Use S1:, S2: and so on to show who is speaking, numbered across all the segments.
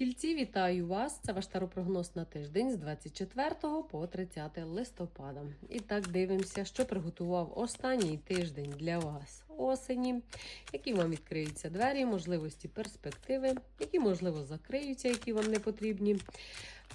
S1: Тільці, вітаю вас! Це ваш таропрогноз на тиждень з 24 по 30 листопада. І так дивимося, що приготував останній тиждень для вас осені, які вам відкриються двері, можливості, перспективи, які, можливо, закриються, які вам не потрібні.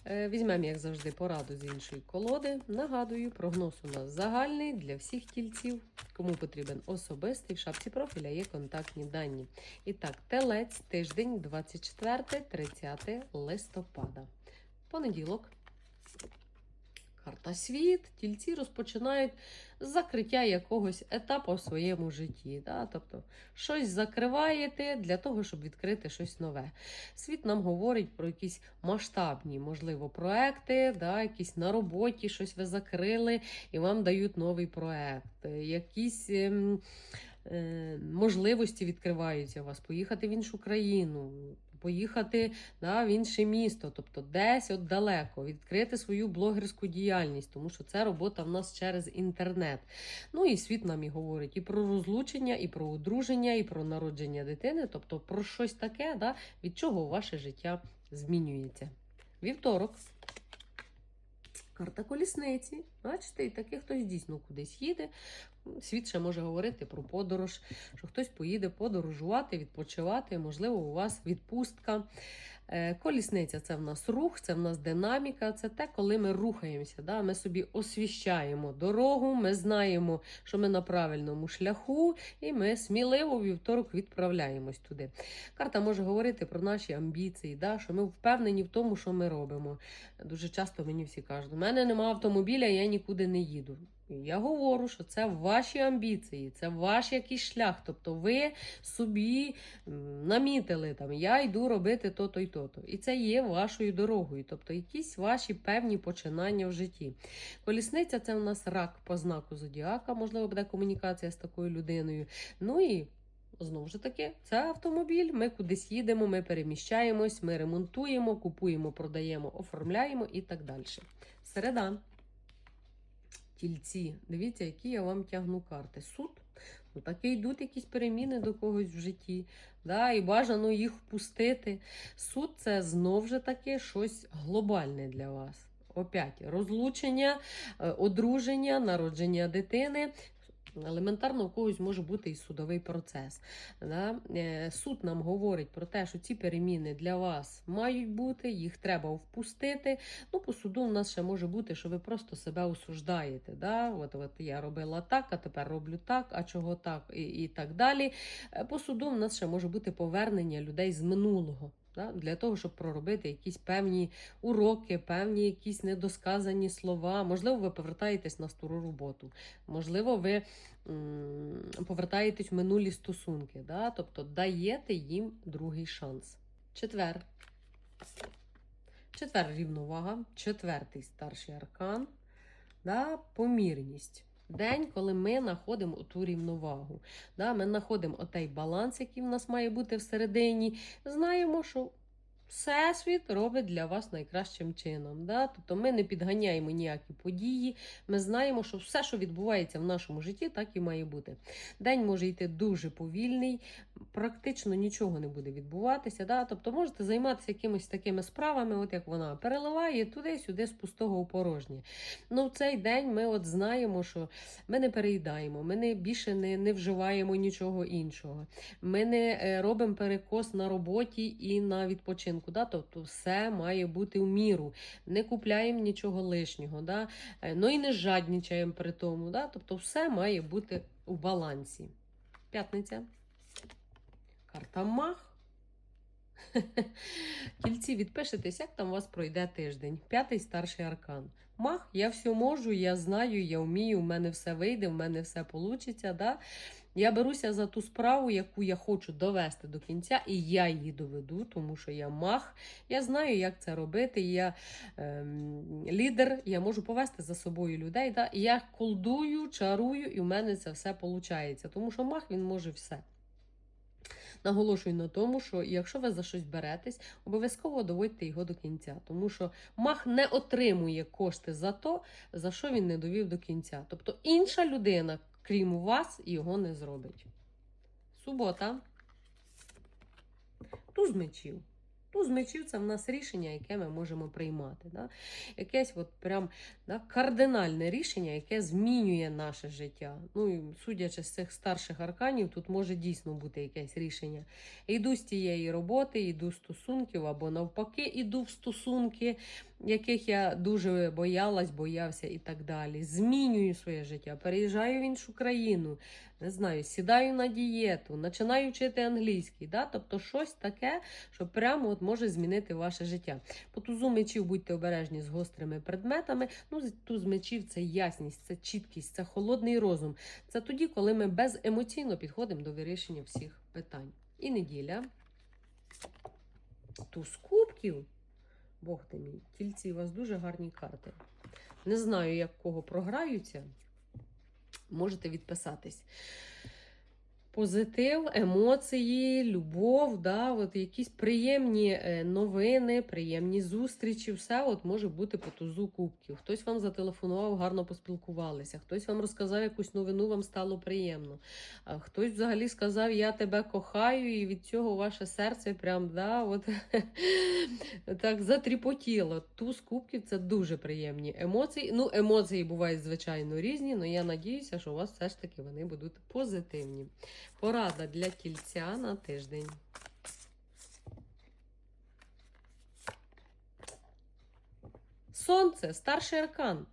S1: Е, Візьмемо, як завжди, пораду з іншої колоди. Нагадую, прогноз у нас загальний для всіх тільців. Кому потрібен особистий, в шапці профіля є контактні дані. І так, телець, тиждень, 24-30 листопада. Понеділок. Карта світ. Тільці розпочинають з закриття якогось етапу в своєму житті. Да? Тобто щось закриваєте для того, щоб відкрити щось нове. Світ нам говорить про якісь масштабні, можливо, проекти, да? якісь на роботі, щось ви закрили, і вам дають новий проект. Якісь. ем, е, Можливості відкриваються у вас поїхати в іншу країну, поїхати да, в інше місто, тобто десь от далеко, відкрити свою блогерську діяльність, тому що це робота в нас через інтернет. Ну і світ нам і говорить і про розлучення, і про одруження, і про народження дитини, тобто про щось таке, да, від чого ваше життя змінюється. Вівторок. Карта колісниці. Бачите, і таке хтось дійсно кудись їде. Світ ще може говорити про подорож, що хтось поїде подорожувати, відпочивати, можливо, у вас відпустка. Е, Колісниця це в нас рух, це в нас динаміка, це те, коли ми рухаємося. Да? Ми собі освіщаємо дорогу, ми знаємо, що ми на правильному шляху, і ми сміливо вівторок відправляємось туди. Карта може говорити про наші амбіції, да? що ми впевнені в тому, що ми робимо. Дуже часто мені всі кажуть, у мене немає автомобіля, я нікуди не їду. Я говорю, що це ваші амбіції, це ваш якийсь шлях. Тобто ви собі намітили там, я йду робити то-то і то-то. І це є вашою дорогою, тобто якісь ваші певні починання в житті. Колісниця це у нас рак по знаку зодіака, можливо, буде комунікація з такою людиною. Ну і Знову ж таки, це автомобіль. Ми кудись їдемо, ми переміщаємось, ми ремонтуємо, купуємо, продаємо, оформляємо і так далі. Середа. Тільці, дивіться, які я вам тягну карти. Суд. Ну, таки йдуть якісь переміни до когось в житті, да, і бажано їх впустити. Суд це знову ж таки щось глобальне для вас. Опять розлучення, е, одруження, народження дитини. Елементарно, у когось може бути і судовий процес. Да? Е, Суд нам говорить про те, що ці переміни для вас мають бути, їх треба впустити. Ну, по суду у нас ще може бути, що ви просто себе осуждаєте. Да? От, от я робила так, а тепер роблю так, а чого так, і, і так далі. Е, По суду у нас ще може бути повернення людей з минулого. Для того, щоб проробити якісь певні уроки, певні якісь недосказані слова. Можливо, ви повертаєтесь на стару роботу. Можливо, ви повертаєтесь в минулі стосунки. Да? Тобто даєте їм другий шанс. Четвер. Четвер рівновага, четвертий старший аркан, да, помірність. День, коли ми знаходимо ту рівновагу. Да, ми знаходимо отей баланс, який в нас має бути всередині. Знаємо, що Всесвіт робить для вас найкращим чином. Да? Тобто ми не підганяємо ніякі події. Ми знаємо, що все, що відбувається в нашому житті, так і має бути. День може йти дуже повільний, практично нічого не буде відбуватися. Да? Тобто можете займатися якимись такими справами, от як вона переливає туди-сюди з пустого у порожнє. Ну, в цей день ми от знаємо, що ми не переїдаємо, ми не більше не, не вживаємо нічого іншого. Ми не е, робимо перекос на роботі і на відпочинку. Да? Тобто все має бути в міру. Не купляємо нічого лишнього, да? Е, ну і не жаднічаємо при тому. Да? Тобто все має бути у балансі. П'ятниця. Карта Мах. Кільці, відпишетесь, як там у вас пройде тиждень. П'ятий старший аркан. Мах, я все можу, я знаю, я вмію, в мене все вийде, в мене все вийде. Да? Я беруся за ту справу, яку я хочу довести до кінця, і я її доведу, тому що я мах. Я знаю, як це робити. Я ем, лідер, я можу повести за собою людей. Да? Я колдую, чарую, і в мене це все виходить. Тому що мах він може все. Наголошую на тому, що якщо ви за щось беретесь, обов'язково доводьте його до кінця, тому що мах не отримує кошти за то, за що він не довів до кінця. Тобто інша людина, крім вас, його не зробить. Субота. Туз мечів. Туз мечів це в нас рішення, яке ми можемо приймати. Да? Якесь от прям да, кардинальне рішення, яке змінює наше життя. Ну і судячи з цих старших арканів, тут може дійсно бути якесь рішення. Йду з тієї роботи, йду з стосунків, або навпаки, йду в стосунки, яких я дуже боялась, боявся і так далі. Змінюю своє життя, переїжджаю в іншу країну, не знаю, сідаю на дієту, починаю вчити англійський. Да? Тобто щось таке, що прямо от може змінити ваше життя. По тузу мечів будьте обережні з гострими предметами. Ну, туз мечів це ясність, це чіткість, це холодний розум. Це тоді, коли ми беземоційно підходимо до вирішення всіх питань. І неділя. Туз кубків. Бог ти мій, тільці у вас дуже гарні карти. Не знаю, як кого програються. Можете відписатись. Позитив, емоції, любов, да, от якісь приємні е, новини, приємні зустрічі, все от може бути по тузу кубків. Хтось вам зателефонував, гарно поспілкувалися, хтось вам розказав якусь новину, вам стало приємно. Хтось взагалі сказав, я тебе кохаю, і від цього ваше серце прям да, от, так затріпотіло. Туз кубків це дуже приємні емоції. Ну, емоції бувають, звичайно, різні, але я надіюся, що у вас все ж таки вони будуть позитивні. Порада для тільця на тиждень. Сонце, старший аркан.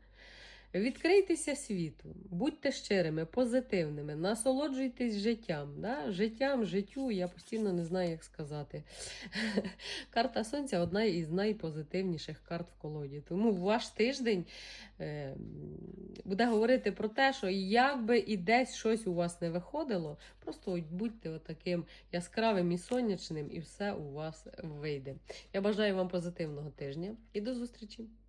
S1: Відкрийтеся світу, будьте щирими, позитивними, насолоджуйтесь життям. Да? Життям, життю, я постійно не знаю, як сказати. Карта Сонця одна із найпозитивніших карт в колоді. Тому ваш тиждень е, буде говорити про те, що як би і десь щось у вас не виходило, просто будьте отаким яскравим і сонячним, і все у вас вийде. Я бажаю вам позитивного тижня і до зустрічі!